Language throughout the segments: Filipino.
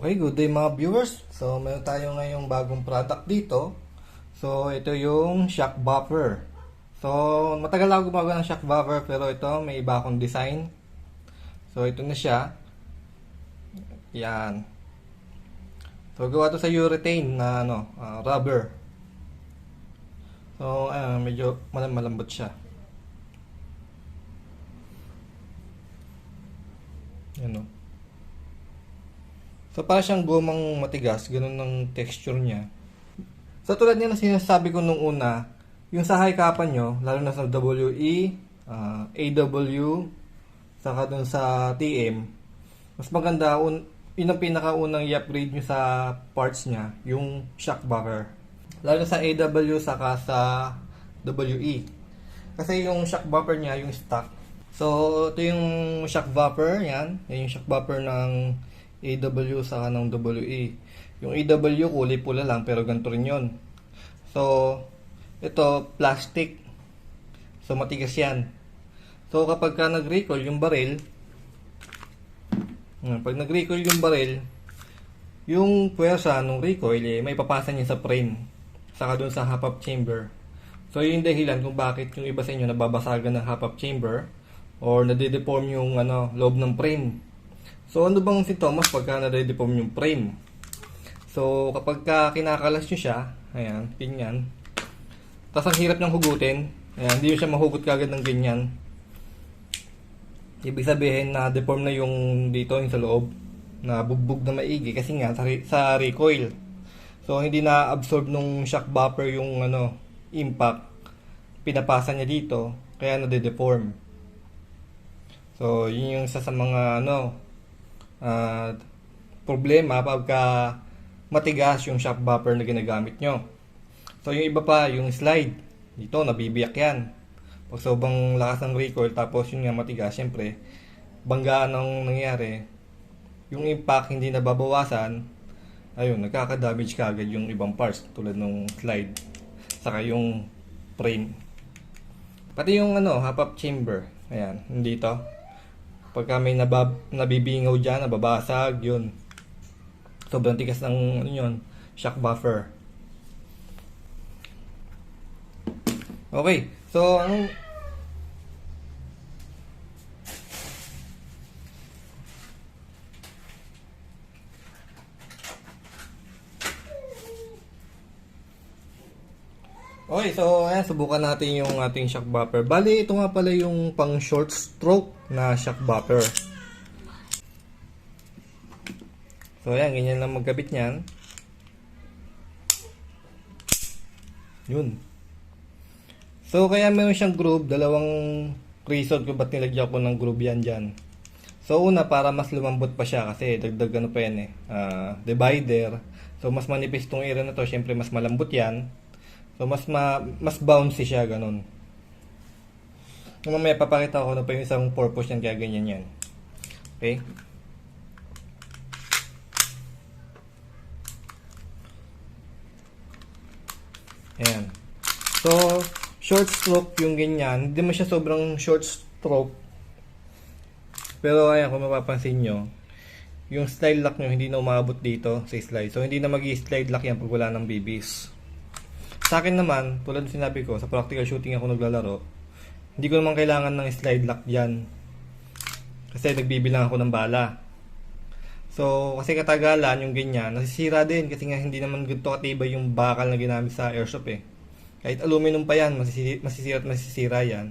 Okay, good day mga viewers. So, meron tayo ngayong bagong product dito. So, ito yung shock buffer. So, matagal ako gumagawa ng shock buffer pero ito may iba akong design. So, ito na siya. Yan. So, gawa to sa urethane na ano, ah, rubber. So, ayun, medyo malam malambot siya. Yan o. So para siyang gumang matigas, ganun ng texture niya. So tulad niya na sinasabi ko nung una, yung sa high kapan nyo, lalo na sa WE, ah, AW, saka dun sa TM, mas maganda, un, yun ang pinakaunang i-upgrade nyo sa parts niya, yung shock buffer. Lalo sa AW, saka sa WE. Kasi yung shock buffer niya, yung stock. So, ito yung shock buffer, yan. Yan yung shock buffer ng AW sa ng WE. Yung AW kulay pula lang pero ganito rin yun. So, ito plastic. So, matigas yan. So, kapag ka nag-recoil yung baril, hmm, pag nag-recoil yung baril, yung puwersa ng recoil, eh, may papasa niya sa frame. Saka dun sa half-up chamber. So, yun yung dahilan kung bakit yung iba sa inyo nababasagan ng half-up chamber or nade-deform yung ano, loob ng frame. So, ano bang sintomas pagka nade-deform yung frame? So, kapag ka kinakalas nyo siya, ayan, ganyan. Tapos ang hirap niyang hugutin. Ayan, hindi siya mahugot kagad ng ganyan. Ibig sabihin na deform na yung dito, yung sa loob. Na bugbog na maigi kasi nga sa, re- sa recoil. So, hindi na absorb nung shock buffer yung ano, impact. Pinapasa niya dito, kaya nade-deform. So, yun yung isa sa mga ano, ah, problema pagka matigas yung shock buffer na ginagamit nyo. So, yung iba pa, yung slide. Dito, nabibiyak yan. Pag sobrang lakas ng recoil, tapos yun nga matigas, syempre, banggaan ang nangyari. Yung impact hindi nababawasan, ayun, nagkaka-damage kagad yung ibang parts, tulad ng slide. Saka yung frame. Pati yung ano, half-up chamber. Ayan, dito. Pagka may nabab, nabibingaw dyan, nababasag, yun. Sobrang tigas ng ano yun, shock buffer. Okay, so ang Okay, so ayan, subukan natin yung ating shock buffer. Bali, ito nga pala yung pang short stroke na shock buffer. So ayan, ganyan lang magkabit niyan. Yun. So kaya meron siyang groove, dalawang reason kung ba't nilagyan ko ng groove yan dyan. So una, para mas lumambot pa siya kasi dagdag ano pa yan eh, ah, divider. So mas manipis tong area na to, syempre mas malambot yan. So mas ma mas bouncy siya ganun. Mamaya papakita ko ano pa yung isang purpose niyan kaya ganyan yan. Okay? Ayan. So, short stroke yung ganyan. Hindi mo siya sobrang short stroke. Pero ayan, kung mapapansin nyo, yung slide lock nyo hindi na umabot dito sa slide. So, hindi na mag slide lock yan pag wala ng BBs. Sa akin naman, tulad sinabi ko, sa practical shooting ako naglalaro, hindi ko naman kailangan ng slide lock dyan. Kasi nagbibilang ako ng bala. So, kasi katagalan yung ganyan, nasisira din kasi nga hindi naman ganito katibay yung bakal na ginamit sa airsoft eh. Kahit aluminum pa yan, masisira, masisira at masisira yan.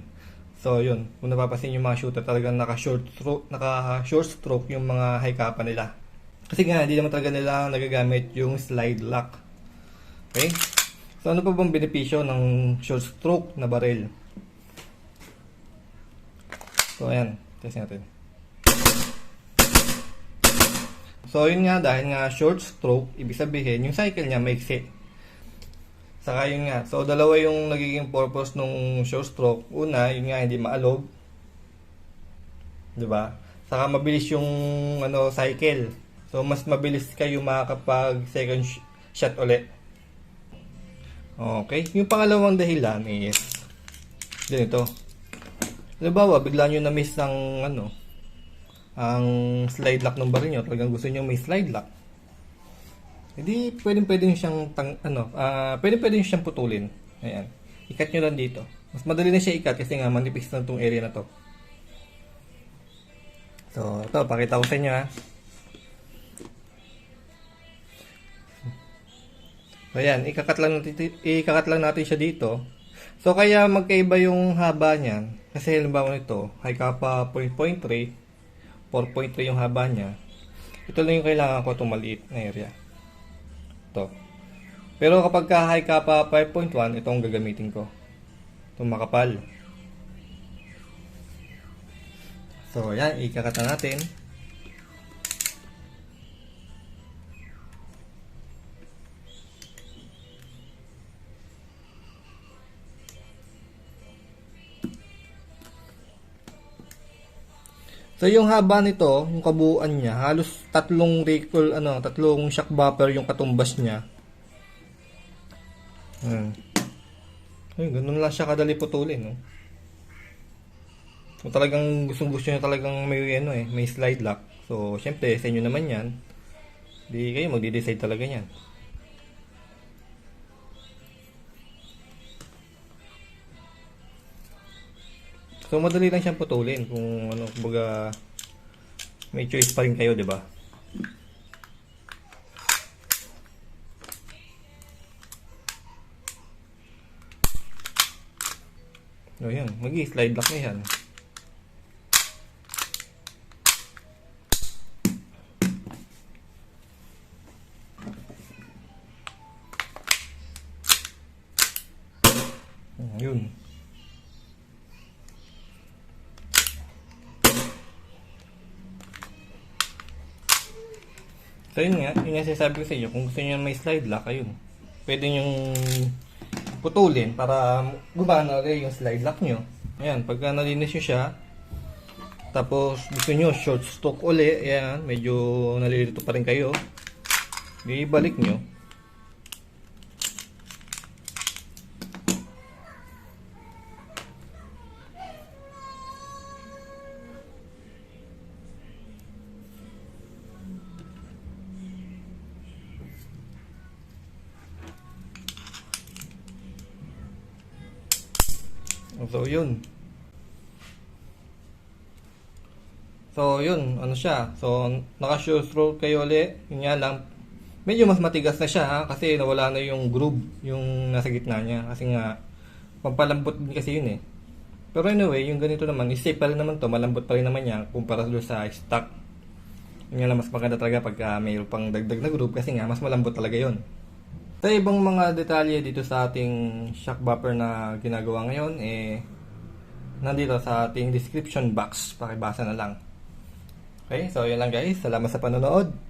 So, yun. Kung napapansin yung mga shooter, talagang naka-short stroke, naka-short stroke yung mga high kappa nila. Kasi nga, hindi naman talaga nila nagagamit yung slide lock. Okay? So, ano pa bang benepisyo ng short stroke na baril? So, ayan. Test natin. So, yun nga, dahil nga short stroke, ibig sabihin, yung cycle niya maiksi. Saka yun nga, so dalawa yung nagiging purpose nung short stroke. Una, yun nga, hindi maalog. 'Di ba? Saka mabilis yung ano cycle. So, mas mabilis kayo makakapag second sh- shot ulit. Okay. Yung pangalawang dahilan is, ganito. Halimbawa, bigla nyo na miss ng ano, ang slide lock ng baril nyo. Talagang gusto nyo may slide lock. Hindi pwedeng pwedeng siyang tang, ano, ah pwedeng pwedeng siyang putulin. Ayan. Ikat nyo lang dito. Mas madali na siya ikat kasi nga manipis na tong area na to. So, ito, pakita ko sa inyo ha. Ayan, ikakat lang natin, ikakat lang natin siya dito. So, kaya magkaiba yung haba niyan. Kasi halimbawa nito, high kappa 0.3, 4.3 yung haba niya. Ito lang yung kailangan ko itong maliit na area. Ito. Pero kapag ka high kappa 5.1, ito ang gagamitin ko. Itong makapal. So, yan, ikakat na natin. So yung haba nito, yung kabuuan niya, halos tatlong recall, ano, tatlong shock buffer yung katumbas niya. Ayan. Ay, ganun lang siya kadali putulin, no? Kung talagang gustong gusto nyo talagang may ano eh, may slide lock. So, syempre, sa inyo naman yan. Di kayo magde-decide talaga yan. So, madali lang siyang putulin kung ano, kumbaga may choice pa rin kayo, di ba? O yan, mag-slide lock na yan. So yun nga, yun sinasabi ko sa inyo, kung gusto niyo may slide lock, ayun. Pwede niyong putulin para gumana ulit yung slide lock nyo. Ayan, pagka nalinis nyo siya, tapos gusto nyo short stock uli, ayan, medyo nalilito pa rin kayo, di balik nyo. So, yun. So, yun. Ano siya? So, naka-shoe stroke kayo ulit. Yun nga lang. Medyo mas matigas na siya ha. Kasi nawala na yung groove. Yung nasa gitna niya. Kasi nga, pampalambot din kasi yun eh. Pero anyway, yung ganito naman, is safe pa rin naman to. Malambot pa rin naman yan kumpara doon sa stock. Yun lang, mas maganda talaga pag uh, mayroon pang dagdag na groove. Kasi nga, mas malambot talaga yun. Sa ibang mga detalye dito sa ating shock buffer na ginagawa ngayon, eh, nandito sa ating description box. Pakibasa na lang. Okay, so yun lang guys. Salamat sa panonood.